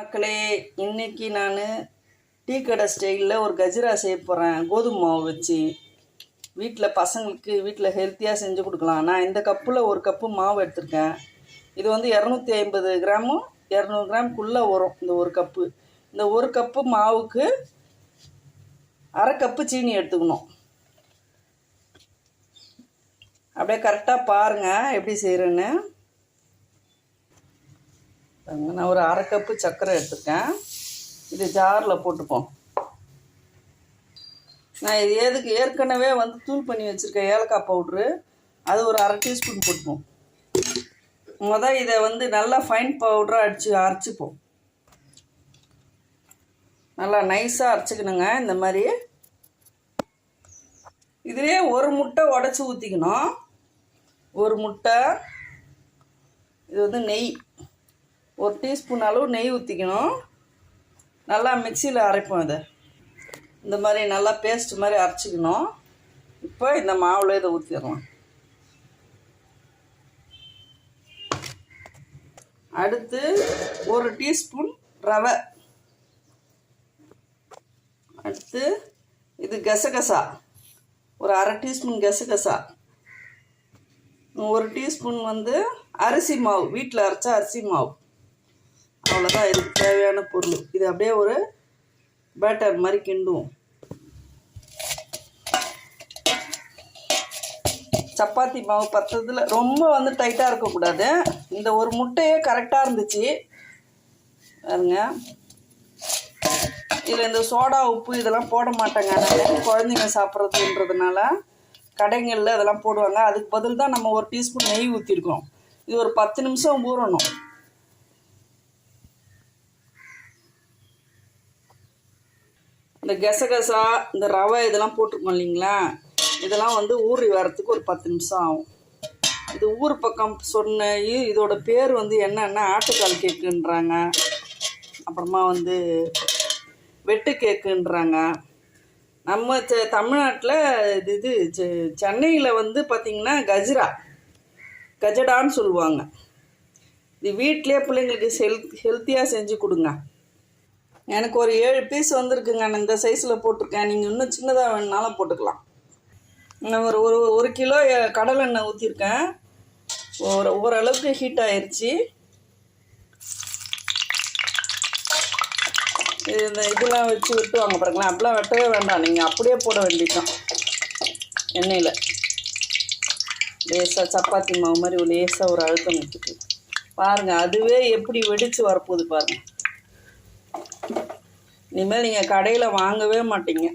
மக்களே இன்னைக்கு நான் டீ கடை ஸ்டைலில் ஒரு கஜரா செய்ய போகிறேன் கோதுமை மாவு வச்சு. வீட்டில் பசங்களுக்கு வீட்டில் ஹெல்த்தியாக செஞ்சு கொடுக்கலாம். நான் இந்த கப்பில் ஒரு கப்பு மாவு எடுத்திருக்கேன். இது வந்து இரநூத்தி ஐம்பது கிராமும் இரநூறு கிராமுக்குள்ளே வரும் இந்த ஒரு கப்பு இந்த ஒரு கப்பு மாவுக்கு அரை கப்பு சீனி எடுத்துக்கணும். அப்படியே கரெக்டாக பாருங்கள் எப்படி செய்கிறேன்னு நான் ஒரு அரை கப்பு சர்க்கரை எடுத்துருக்கேன். இது ஜாரில் போட்டுப்போம் நான் இது எதுக்கு? ஏற்கனவே வந்து தூள் பண்ணி வச்சுருக்கேன். ஏலக்காய் பவுட்ரு அது ஒரு அரை டீஸ்பூன் போட்டுப்போம் மொதல் இதை வந்து நல்லா ஃபைன் பவுடராக அடித்து அரைச்சிப்போம் நல்லா நைஸாக அரைச்சிக்கணுங்க. இந்த மாதிரி. இதுலேயே ஒரு முட்டை உடச்சி ஊற்றிக்கணும் ஒரு முட்டை. இது வந்து நெய். ஒரு டீஸ்பூன் அளவு நெய் ஊற்றிக்கணும் நல்லா மிக்சியில் அரைப்போம் இதை. இந்த மாதிரி நல்லா பேஸ்ட் மாதிரி அரைச்சிக்கணும். இப்போ இந்த மாவில் இதை ஊற்றிடலாம் அடுத்து ஒரு டீஸ்பூன் ரவை. அடுத்து இது கசகசா. ஒரு அரை டீஸ்பூன் கசகசா. ஒரு டீஸ்பூன் வந்து அரிசி மாவு. வீட்டில் அரைச்ச அரிசி மாவு. அவ்வளோதான் இதுக்கு தேவையான பொருள். இது அப்படியே ஒரு பேட்டர் மாதிரி கிண்டுவோம். சப்பாத்தி மாவு பத்ததில் ரொம்ப வந்து டைட்டாக இருக்கக்கூடாது. இந்த ஒரு முட்டையே கரெக்டாக இருந்துச்சு. பாருங்க. இதில் இந்த சோடா உப்பு இதெல்லாம் போட மாட்டாங்க. ஆனால் குழந்தைங்க சாப்பிட்றதுன்றதுனால கடைங்களில் அதெல்லாம் போடுவாங்க. அதுக்கு பதில் தான் நம்ம ஒரு டீஸ்பூன் நெய் ஊற்றிருக்கோம் இது ஒரு பத்து நிமிஷம் ஊறணும். இந்த கெசகசா இந்த ரவை இதெல்லாம் போட்டிருக்கோம் இல்லைங்களா? இதெல்லாம் வந்து ஊறி வரத்துக்கு ஒரு பத்து நிமிஷம் ஆகும். இது ஊர் பக்கம் சொன்ன இ- இதோட பேர் வந்து என்னென்ன ஆட்டுக்கால் கேக்குன்றாங்க. அப்புறமா வந்து வெட்டு கேக்குன்றாங்க. நம்ம செ- தமிழ்நாட்டில் இது இது செ- சென்னையில் வந்து பார்த்திங்கன்னா கஜ்ரா கஜடான்னு சொல்லுவாங்க. இது வீட்டிலே பிள்ளைங்களுக்கு ஹெல்த் ஹெல்த்தியாக செஞ்சு கொடுங்க. எனக்கு ஒரு ஏழு பீஸ் வந்திருக்குங்க. நான் இந்த சைஸில் போட்டிருக்கேன். நீங்கள் இன்னும் சின்னதாக வேணுனாலும் போட்டுக்கலாம். நான் ஒரு ஒரு ஒரு கிலோ கடலெண்ணெய் ஊற்றிருக்கேன் ஒரு ஓரளவுக்கு ஹீட் ஆயிடுச்சு இந்த இதெல்லாம் வச்சு வெட்டுவாங்க பாருங்களேன். அப்படிலாம் வெட்டவே வேண்டாம். நீங்கள் அப்படியே போட வேண்டியதான் எண்ணெயில். லேசாக சப்பாத்தி மாவு மாதிரி ஒரு லேசாக ஒரு அழுத்தம் வச்சுட்டு பாருங்கள் அதுவே எப்படி வெடித்து வரப்போகுது பாருங்கள் இனிமேல் நீங்கள் கடையில் வாங்கவே மாட்டீங்க.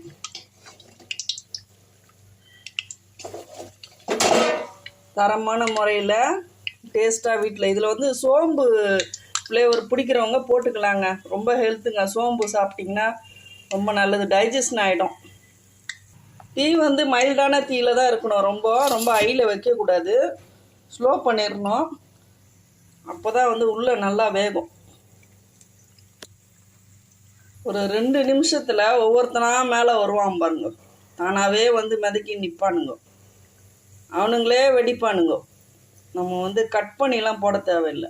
தரமான முறையில் டேஸ்ட்டாக வீட்டில் இதில் வந்து சோம்பு ஃப்ளேவர் பிடிக்கிறவங்க போட்டுக்கலாங்க. ரொம்ப ஹெல்த்துங்க சோம்பு சாப்பிட்டிங்கன்னா ரொம்ப நல்லது. டைஜஷன் ஆகிடும் டீ வந்து மைல்டான தீயில் தான் இருக்கணும். ரொம்ப ரொம்ப ஹையில் வைக்கக்கூடாது. ஸ்லோ பண்ணிடணும் அப்போ தான் வந்து உள்ளே நல்லா வேகும். ஒரு ரெண்டு நிமிஷத்தில் ஒவ்வொருத்தனா மேலே வருவான் பாருங்க. தானாகவே வந்து மிதக்கி நிற்பானுங்க அவனுங்களே வெடிப்பானுங்க. நம்ம வந்து கட் பண்ணிலாம் போட தேவையில்லை.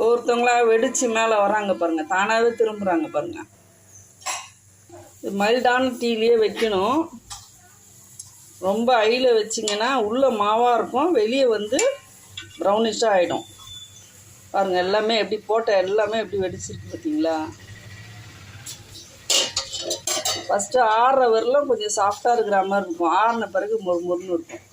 ஒவ்வொருத்தவங்களா வெடித்து மேலே வராங்க பாருங்க. தானாகவே திரும்புகிறாங்க பாருங்க. இது மைல்டான டீலேயே வைக்கணும். ரொம்ப ஐயில் வச்சிங்கன்னா உள்ளே மாவாக இருக்கும். வெளியே வந்து ப்ரௌனிஷாக ஆகிடும் பாருங்கள் எல்லாமே எப்படி போட்ட எல்லாமே எப்படி வெடிச்சிருக்கு பார்த்தீங்களா ஃபஸ்ட்டு ஆறுற வரலும் கொஞ்சம் சாஃப்டாக இருக்கிற மாதிரி இருக்கும். ஆறின பிறகு மொறு மொறுன்னு இருக்கும்.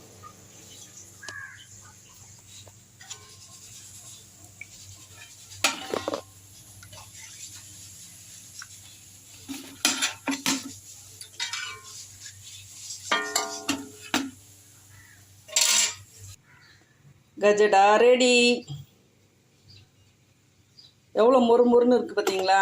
கஜடா ரெடி எவ்வளோ மொறு மொறுன்னு இருக்குது பார்த்தீங்களா